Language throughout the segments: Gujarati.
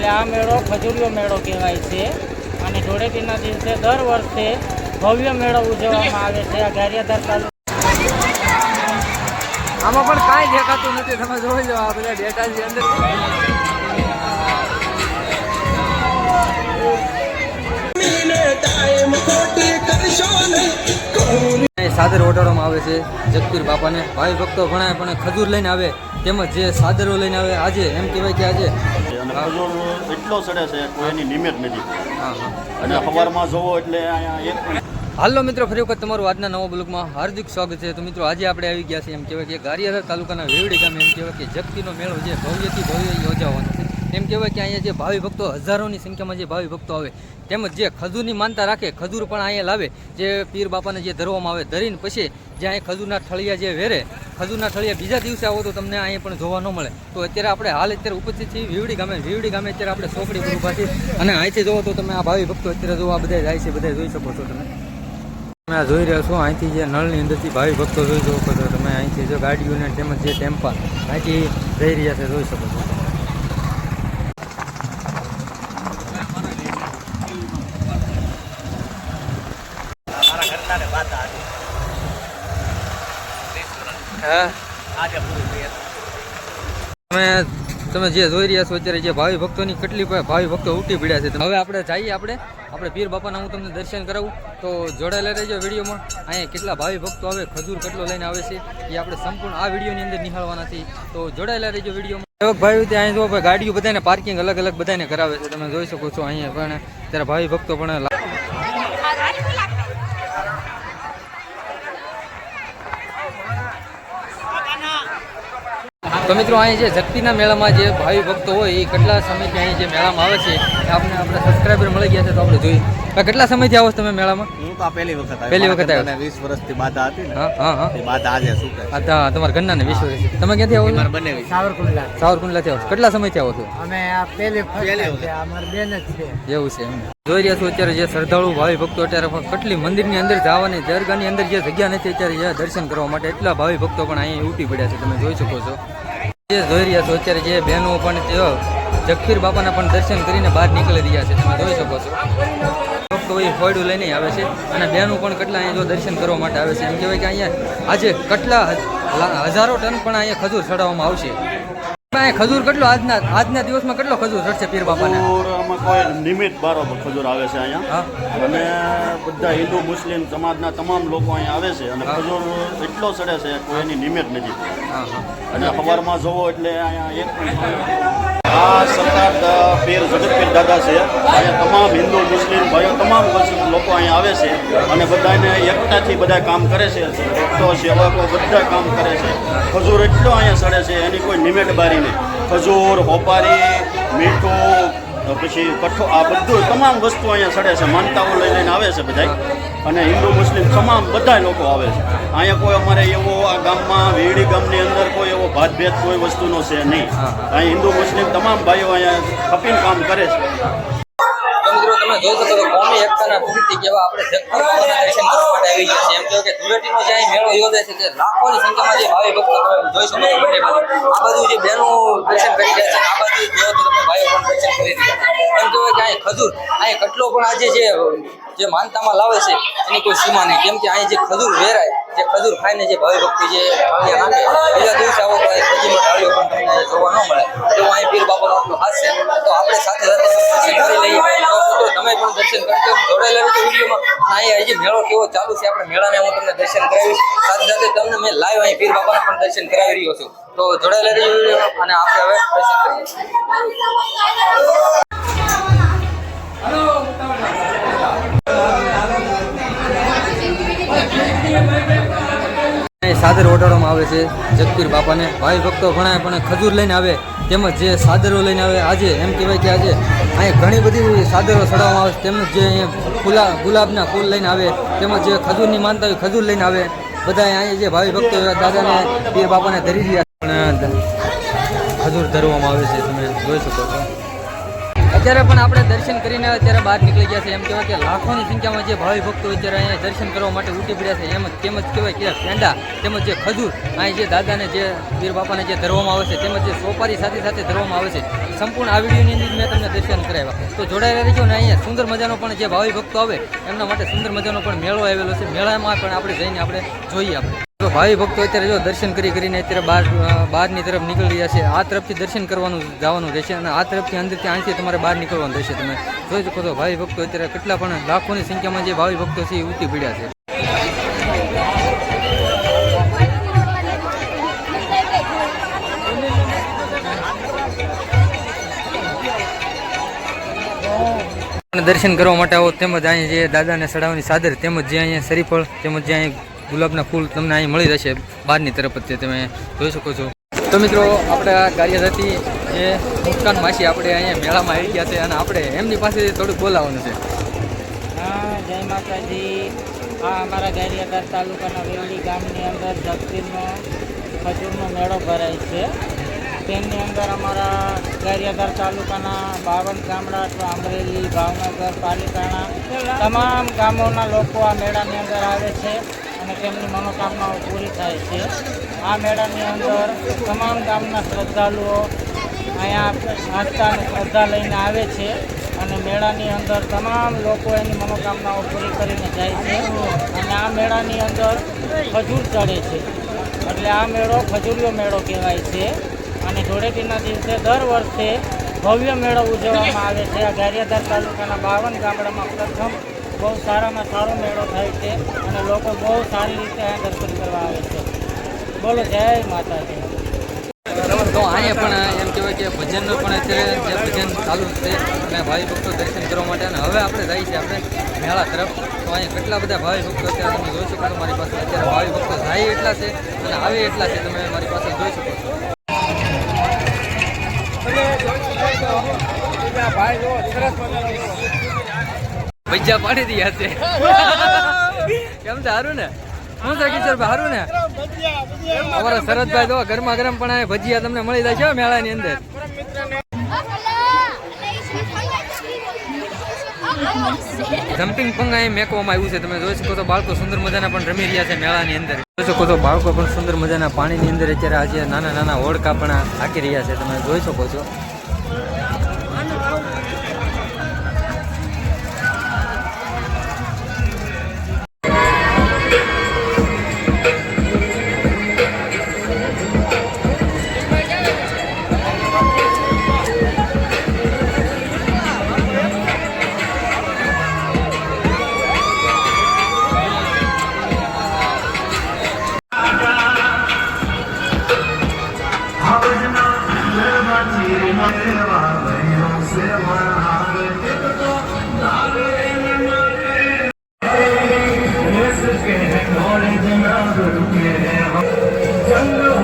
એટલે આ મેળો ખજૂરીયો મેળો કહેવાય છે. અને ધૂળેટીના દિવસે દર વર્ષે ભવ્ય મેળો ઉજવવામાં આવે છે. આ ગારિયાધાર તાલુકા આમાં પણ કાંઈ દેખાતું નથી. તમે જોઈ લો આ બધા ડેટા અંદર. સાદર ઓટાડવામાં આવે છે જગતીર બાપાને. ભાઈ ભક્તો ભણાય પણ ખજૂર લઈને આવે. તેમજ જે સાદરો લઈને આવે આજે એમ કહેવાય કે આજે. એટલો સડે છે કોઈની નિમિત નથી. અને સવારમાં જોવો એટલે અહીંયા હાલો મિત્રો ફરી વખત તમારું આજના નવા બ્લોગમાં હાર્દિક સ્વાગત છે. તો મિત્રો આજે આપણે આવી ગયા છીએ એમ કહેવાય કે ગારિયાધાર તાલુકાના વેવડી ગામે એમ કહેવાય કે જગતીનો મેળો જે ભવ્યથી ભવ્ય યોજાવાનો. એમ કહેવાય કે અહીંયા જે ભાવિ ભક્તો, હજારોની સંખ્યામાં જે ભાવિ ભક્તો આવે, તેમજ જે ખજૂરની માનતા રાખે, ખજૂર પણ અહીંયા લાવે, જે પીર બાપાને જે ધરવામાં આવે, ધરીને પછી જે અહીં ખજૂરના ઠળિયા જે વેરે, ખજૂરના ઠળિયા બીજા દિવસે આવો તો તમને અહીંયા પણ જોવા ન મળે. તો અત્યારે આપણે હાલ અત્યારે ઉપસ્થિત છીએ વિવડી ગામે. વિવડી ગામે અત્યારે આપણે ચોકડી પર પાછી અને અહીંથી જોવો તો તમે આ ભાવિ ભક્તો અત્યારે જોવા બધા જાય છે બધા જોઈ શકો છો તમે. તમે આ જોઈ રહ્યા છો, અહીંથી જે નળની અંદરથી ભાવિ ભક્તો જોઈ શકો છો તમે. અહીંથી જો ગાડીઓને તેમજ જે ટેમ્પા, અહીંથી જઈ રહ્યા છે, જોઈ શકો છો હા તમે તમે જે જોઈ રહ્યા છો અત્યારે જે ભાવિ ભક્તોની કેટલી ભાવિ ભક્તો ઉઠી પડ્યા છે. હવે આપણે જઈએ આપણે. આપણે પીર બાપાના હું તમને દર્શન કરાવું. તો જોડાયેલા રહેજો વિડીયોમાં. અહીંયા કેટલા ભાવિ ભક્તો આવે, ખજૂર કેટલો લઈને આવે છે, એ આપણે સંપૂર્ણ આ વિડીયોની અંદર નિહાળવાના છે તો જોડાયેલા રહેજો વિડીયોમાં. સેવક ભાઈ ત્યાં જો ગાડીઓ બધાને પાર્કિંગ અલગ અલગ બધાને કરાવે છે. તમે જોઈ શકો છો અહીંયા પણ. ત્યારે ભાવિ ભક્તો પણ લા- તો મિત્રો અહીં જે જગતીના મેળામાં જે ભાવિ ભક્તો હોય એ કેટલા સમયથી અહીં જે મેળામાં આવે છે આપણે આપણે સબસ્ક્રાઈબર મળી ગયા છે તો આપણે જોઈએ કેટલા સમયથી આવો છો તમે મેળામાં? હું તો પહેલી વખત પહેલી વખત આવ્યો. વીસ વર્ષથી બાધા હતી ને. હા હા હા. બાધા આજે શું કહે તમારા ઘરના ને વીસ વર્ષ તમે ક્યાંથી આવો છો? બંને સાવરકુંડલા. સાવરકુંડલાથી આવો કેટલા સમયથી આવો છો? અમે આ પહેલી છે. અમારી બેન જ છે. એવું છે એમ. જોઈ રહ્યા છો અત્યારે જે શ્રદ્ધાળુ ભાવિ ભક્તો અત્યારે પણ કેટલી મંદિરની અંદર જવાની દરગાહની અંદર જે જગ્યા નથી અત્યારે જે દર્શન કરવા માટે એટલા ભાવિ ભક્તો પણ અહીં ઉઠી પડ્યા છે. તમે જોઈ શકો છો. જે જોઈ રહ્યા છો, અત્યારે જે બહેનો પણ તેઓ જખીર બાપાના પણ દર્શન કરીને બહાર નીકળી રહ્યા છે, તમે જોઈ શકો છો. ભક્તો એ હોયડું લઈને આવે છે અને બહેનો પણ કેટલા અહીંયા જો દર્શન કરવા માટે આવે છે. એમ કહેવાય કે અહીંયા આજે કેટલા હજારો ટન પણ અહીંયા ખજૂર ચડાવવામાં આવશે. અહીંયા ખજૂર કેટલો આજના આજના દિવસમાં કેટલો ખજૂર ચડશે પીર બાપાને? ખજૂરમાં કોઈ નિમિત બારોબર ખજૂર આવે છે અહીંયા. અને બધા હિન્દુ મુસ્લિમ સમાજના તમામ લોકો અહીંયા આવે છે અને ખજૂર એટલો સડે છે કોઈ એની નિમિત નથી. અને સવારમાં જવો એટલે અહીંયા એક પણ આ સરકાર પીર જગતપીર દાદા છે. અહીંયા તમામ હિન્દુ, મુસ્લિમ ભાઈઓ, તમામ લોકો અહીંયા આવે છે અને બધાને એકતાથી બધા કામ કરે છે. ભક્તો સેવકો બધા કામ કરે છે. ખજૂર એટલો અહીંયા સડે છે, એની કોઈ લિમિટ બારી નહીં. ખજૂર, હોપારી, મીઠું પછી કઠો આ બધું તમામ વસ્તુ અહીંયા સડે છે માનતાઓ લઈ લઈને આવે છે બધા અને હિન્દુ મુસ્લિમ તમામ બધા લોકો આવે છે. અહીંયા કોઈ અમારે એવો આ ગામમાં વેડી ગામની અંદર કોઈ એવો ભાતભેદ કોઈ વસ્તુનો છે નહીં. હા, હા. અહીં હિન્દુ મુસ્લિમ તમામ ભાઈઓ અહીંયા ખપીને કામ કરે છે. તો તમે જોઈ શકો છો, કોમી એકતાના પ્રતિ કેવા આપણે જગતપુર બાબાના દર્શન માટે આવી ગયા છે એમ કહ્યું કે ધૂળેટીનો જે અહીં મેળો યોજાય છે કે લાખોની સંખ્યામાં જે ભાવિ ભક્તો તમે જોઈ શકો છો આ બાજુ જે બહેનો દર્શન કરી રહ્યા છે, આ બાજુ જોયો તો તમે ભાઈઓ પણ દર્શન કરી રહ્યા એમ કહેવાય કે અહીં ખજૂર, અહીં કટલો પણ આજે જે જે માનતામાં લાવે છે, એની કોઈ સીમા નહીં. કેમ કે અહીં જે ખજૂર વેરાય જે ખજૂર ખાઈને જે ભાવિ ભક્તિ જે ઠાળિયા નાખે, બીજા દિવસે આવો તો અહીં ખજૂરનો પણ તમને જોવા ન મળે. તો અહીં પીર બાપાનો આટલો હાથ છે, તો આપણે સાથે સાથે દર્શન લઈએ. તો તમે પણ દર્શન કરજો. જોડાયેલા રહેજો વિડીયોમાં. અહીં હજી મેળો કેવો ચાલુ છે, આપણે મેળાને હું તમને દર્શન કરાવીશ. સાથે સાથે તમને મેં લાઈવ અહીં પીર બાપાના પણ દર્શન કરાવી રહ્યો છું. તો જોડાયેલા રહેજો વિડીયોમાં અને આપણે હવે દર્શન કરીએ. સાદર ઓઢાડવામાં આવે છે. જગપીર બાપાને ભાઈ ભક્તો ભણાય, પણ ખજૂર લઈને આવે. તેમજ જે સાદરો લઈને આવે, આજે એમ કહેવાય કે આજે અહીં ઘણી બધી સાદરો ચડાવવામાં આવે છે. તેમજ જે અહીંયા ગુલા, ગુલાબના ફૂલ લઈને આવે, તેમજ જે ખજૂરની માનતા હોય ખજૂર લઈને આવે. બધા અહીંયા જે ભાવિ ભક્તો દાદાને, પીર બાપાને ધરી રહ્યા પણ ખજૂર ધરવામાં આવે છે, તમે જોઈ શકો છો. અત્યારે પણ આપણે દર્શન કરીને અત્યારે બહાર નીકળી ગયા છે એમ કહેવાય કે લાખોની સંખ્યામાં જે ભાવિ ભક્તો અત્યારે અહીંયા દર્શન કરવા માટે ઉઠી પડ્યા છે. એમ તેમજ કહેવાય કે પેંડા, તેમજ જે ખજૂર, અહીં જે દાદાને જે વીર બાપાને જે ધરવામાં આવે છે, તેમજ જે સોપારી સાથે સાથે ધરવામાં આવે છે, સંપૂર્ણ આ વિડીયોની અંદર મેં તમને દર્શન કરાવ્યા. તો જોડાયેલા રહીજો ને અહીંયા સુંદર મજાનો પણ જે ભાવિ ભક્તો આવે, એમના માટે સુંદર મજાનો પણ મેળો આવેલો છે. મેળામાં પણ આપણે જઈને આપણે જોઈએ આપણે. તો ભાવિ ભક્તો અત્યારે જો દર્શન કરી કરીને અત્યારે બહાર બહારની તરફ નીકળી રહ્યા છે. આ તરફથી દર્શન કરવાનું જવાનું રહેશે અને આ તરફથી અંદરથી અહીંથી તમારે બહાર નીકળવાનું રહેશે. તમે જોઈ શકો છો ભાવિ ભક્તો અત્યારે કેટલા પણ લાખોની સંખ્યામાં જે ભાવિ ભક્તો છે એ ઉઠી પડ્યા છે. દર્શન કરવા માટે આવો તેમજ અહીં જે દાદાને ચડાવવાની સાદર તેમજ જે અહીંયા શરીફળ તેમજ જે અહીં ગુલાબના ફૂલ તમને અહીં મળી રહેશે બહારની તરફ જ તમે જોઈ શકો છો. તો મિત્રો, આપણે આ કાર્યરતી જે મુસ્કાન માસી આપણે અહીંયા મેળામાં આવી ગયા છે અને આપણે એમની પાસે થોડુંક બોલાવવાનું છે. જય માતાજી. આ અમારા ગારિયાદાર તાલુકાના વેવડી ગામની અંદર દક્ષિણનો ખજૂરનો મેળો ભરાય છે. તેની અંદર અમારા ગારિયાધાર તાલુકાના બાવન ગામડા અથવા અમરેલી, ભાવનગર, પાલિતાણા, તમામ ગામોના લોકો આ મેળાની અંદર આવે છે. અને તેમની મનોકામનાઓ પૂરી થાય છે. આ મેળાની અંદર તમામ ગામના શ્રદ્ધાળુઓ અહીંયા આસ્થા શ્રદ્ધા લઈને આવે છે અને મેળાની અંદર તમામ લોકો એની મનોકામનાઓ પૂરી કરીને જાય છે અને આ મેળાની અંદર ખજૂર ચડે છે. એટલે આ મેળો ખજૂરીયો મેળો કહેવાય છે. અને ધૂળેટીના દિવસે દર વર્ષે ભવ્ય મેળો ઉજવવામાં આવે છે. આ ગારિયાધાર તાલુકાના બાવન ગામડામાં પ્રથમ બહુ સારામાં સારો મેળો થાય છે અને લોકો બહુ સારી રીતે અહીંયા દર્શન કરવા આવે છે. બોલો જય માતાજી. તો અહીંયા પણ એમ કહેવાય કે ભજનનું પણ અત્યારે જે ભજન ચાલુ છે અને ભાવિ ભક્તો દર્શન કરવા માટે અને હવે આપણે જઈએ છીએ આપણે મેળા તરફ. તો અહીંયા કેટલા બધા ભાવિ ભક્તો અત્યારે તમે જોઈ શકો છો મારી પાસે અત્યારે ભાવિ ભક્તો જાય એટલા છે અને આવે એટલા છે તમે મારી પાસે જોઈ શકો છો. ભજીયા પાડી દીધા છે કેમ સારું ને? શું છે કિશોરભાઈ સારું ને? અમારા શરદભાઈ તો ગરમા ગરમ પણ આ ભજીયા તમને મળી જાય છે મેળાની અંદર. જમ્પિંગ પંગા એ મેકવામાં આવ્યું છે, તમે જોઈ શકો તો બાળકો સુંદર મજાના પણ રમી રહ્યા છે મેળાની અંદર. જોઈ શકો તો બાળકો પણ સુંદર મજાના પાણીની અંદર અત્યારે આજે નાના નાના હોડકા પણ હાકી રહ્યા છે, તમે જોઈ શકો છો. જો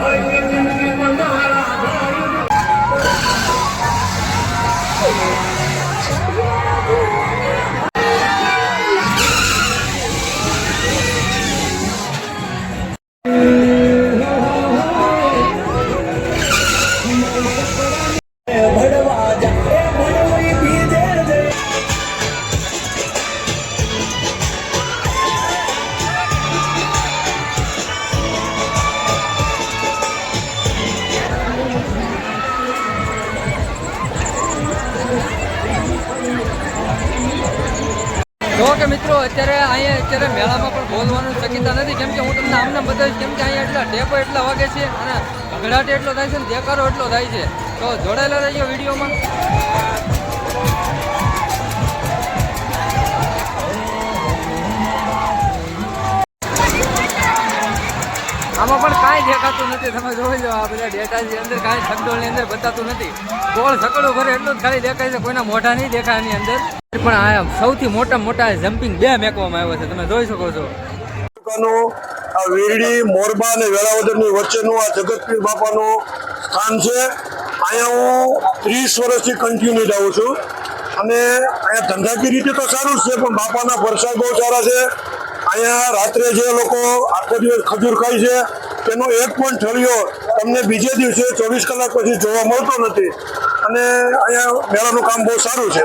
બતાવીશ કેમ કે અહીંયા એટલા ટેપો એટલા વાગે છે અને ઘગડાટ એટલો થાય છે ને દેકારો એટલો થાય છે. તો જોડાયેલા રહીએ વિડીયોમાં. આમાં પણ કાંઈ દેખાતું નથી. તમે જોઈ લો આ બધા ડેટા છે અંદર કાંઈ સંડોળની અંદર બતાતું નથી. ગોળ સકડો ભરે એટલું જ ખાલી દેખાય છે. કોઈના મોઢા નહીં દેખાય એની અંદર. પણ આ સૌથી મોટા મોટા જમ્પિંગ બે મેકવામાં આવ્યો છે. તમે જોઈ શકો છો. આ વીરડી, મોરબા અને વેળાવદરની વચ્ચેનું આ જગતપીર બાપાનું સ્થાન છે. અહીંયા હું ત્રીસ વર્ષથી કન્ટિન્યુ જાઉં છું. અને અહીંયા ધંધાકીય રીતે તો સારું જ છે, પણ બાપાના પ્રસાદ બહુ સારા છે. અહીંયા રાત્રે જે લોકો આખો દિવસ ખજૂર ખાય છે, તેનો એક પણ ઠળિયો તમને બીજે દિવસે ચોવીસ કલાક પછી જોવા મળતો નથી. અને અહીંયા મેળાનું કામ બહુ સારું છે.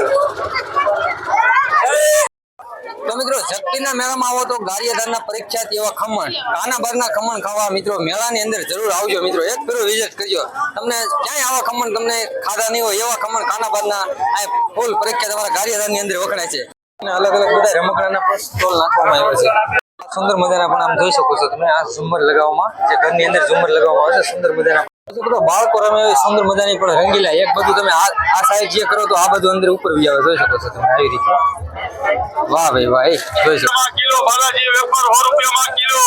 મિત્રો, શક્તિના મેળામાં આવો તો ગારિયાધારના પરીક્ષાર્થી એવા ખમણ કાના બારના ખમણ ખાવા મિત્રો, મેળાની અંદર જરૂર આવજો મિત્રો. એક ફેરો વિઝિટ કરજો. તમને ક્યાંય આવા ખમણ તમને ખાધા નહીં હોય, એવા ખમણ કાના બારના આ ફૂલ પરીક્ષા તમારા ગારિયાધારની અંદર વખણાય છે. અલગ અલગ બધા રમકડાના પણ સ્ટોલ નાખવામાં આવ્યો છે. સુંદર મજાના પણ આમ જોઈ શકો છો તમે, આ ઝુમર લગાવવામાં, જે ઘરની અંદર ઝુમર લગાવવામાં આવે છે, સુંદર મજાના. બાળકો રમે સુંદર મજાની પણ રંગીલા, એક બધું તમે આ આ સાઈડ જે કરો તો આ બધું અંદર ઉપર બી આવે જોઈ શકો છો તમે, આવી રીતે. વાહ ભાઈ વાહ જોઈ શકો. કિલો બાલાજી વેપાર સો રૂપિયામાં કિલો.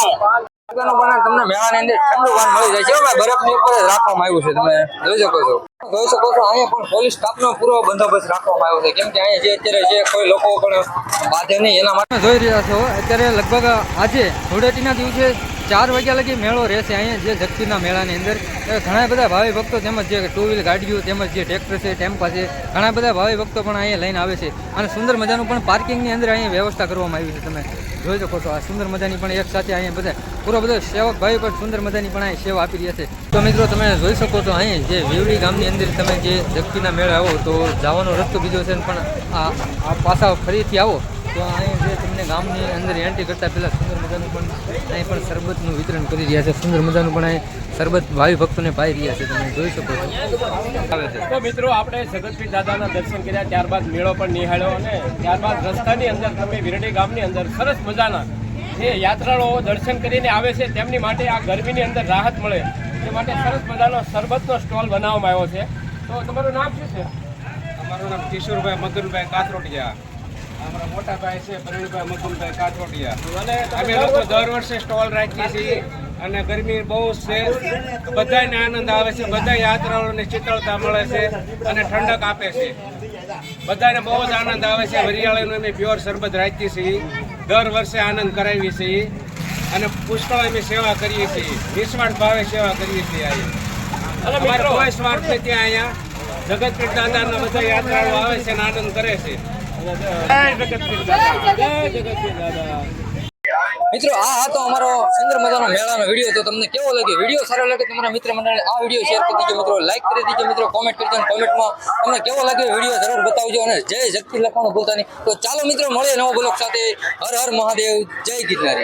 તમને મેળાની અંદર ઠંડુ પાન મળી જાય છે. બરફની ઉપર રાખવામાં આવ્યું છે તમે જોઈ શકો છો. જોઈ શકો છો અહીંયા પણ પોલીસ સ્ટાફનો પૂરો બંદોબસ્ત રાખવામાં આવ્યો છે. કેમ કે અહીંયા જે અત્યારે જે કોઈ લોકો પણ બાધે નહીં એના માટે જોઈ રહ્યા છો. અત્યારે લગભગ આજે ધૂળેટીના દિવસે ચાર વાગ્યા લગી મેળો રહેશે અહીંયા જે જગતીના મેળાની અંદર. ઘણા બધા ભાવિ ભક્તો તેમજ જે ટુ વ્હીલ ગાડીઓ તેમજ જે ટ્રેક્ટર છે, ટેમ્પા છે, ઘણા બધા ભાવિ ભક્તો પણ અહીંયા લઈને આવે છે. અને સુંદર મજાનું પણ પાર્કિંગની અંદર અહીંયા વ્યવસ્થા કરવામાં આવી છે. તમે જોઈ શકો છો આ સુંદર મજાની પણ એક સાથે અહીંયા બધા પૂરો બધો સેવક ભાઈ પણ સુંદર મજાની પણ અહીં સેવા આપી રહ્યા છે. તો મિત્રો તમે જોઈ શકો છો અહીં જે વિવડી ગામની અંદર તમે જે જગતીના મેળા આવો તો જવાનો રસ્તો બીજો છે પણ આ આ પાછા ફરીથી આવો. તો અહીં જે તમને ગામની અંદર એન્ટ્રી કરતા પહેલાં સુંદર મજાનું પણ અહીં પણ શરબતનું વિતરણ કરી રહ્યા છે. સુંદર મજાનું પણ અહીં શરબત ભાવિ ભક્તોને પાઈ રહ્યા છે. તમે જોઈ શકો છો. તો મિત્રો આપણે જગતપીર દાદાના દર્શન કર્યા ત્યારબાદ મેળો પણ નિહાળ્યો અને ત્યારબાદ રસ્તાની અંદર તમે વિરડી ગામની અંદર સરસ મજાના જે યાત્રાળુઓ દર્શન કરીને આવે છે તેમની માટે આ ગરમીની અંદર રાહત મળે. તે માટે સરસ મજાનો શરબતનો સ્ટોલ બનાવવામાં આવ્યો છે. તો તમારું નામ શું છે? અમારું નામ કિશોરભાઈ મધુરભાઈ કાથરોટિયા. અમારા મોટા ભાઈ છે પ્રવીણભાઈ મધુરભાઈ કાઠોડિયા. અમે લોકો દર વર્ષે સ્ટોલ રાખીએ છીએ અને ગરમી બહુ છે. બધાને આનંદ આવે છે બધા યાત્રાળુઓને શીતળતા મળે છે અને ઠંડક આપે છે. બધાને બહુ જ આનંદ આવે છે. હરિયાળીનું અમે પ્યોર શરબત રાખીએ છીએ. દર વર્ષે આનંદ કરાવીએ છીએ. અને પુષ્કળ અમે સેવા કરીએ છીએ. નિસ્વાર્થ ભાવે સેવા કરીએ છીએ અહીંયા અમારે કોઈ સ્વાર્થ નથી અહીંયા. જગતપીર દાદાના બધા યાત્રાળુ આવે છે અને આનંદ કરે છે. મિત્રો, આ હતો અમારો સુંદર મજાનો મેળાનો વીડિયો. તો તમને કેવો લાગ્યો? વીડિયો સારો લાગે તમારા મિત્ર મંડળે આ વીડિયો શેર કરી દીજો. મિત્રો લાઈક કરી દીજો. મિત્રો કોમેન્ટ કરજો કોમેન્ટમાં તમને કેવો લાગ્યો વીડિયો જરૂર બતાવજો અને જય જગતી લખવાનું ભૂલતા નહીં. તો ચાલો મિત્રો, મળીએ નવો બ્લોક સાથે. હર હર મહાદેવ. જય ગિરનારી.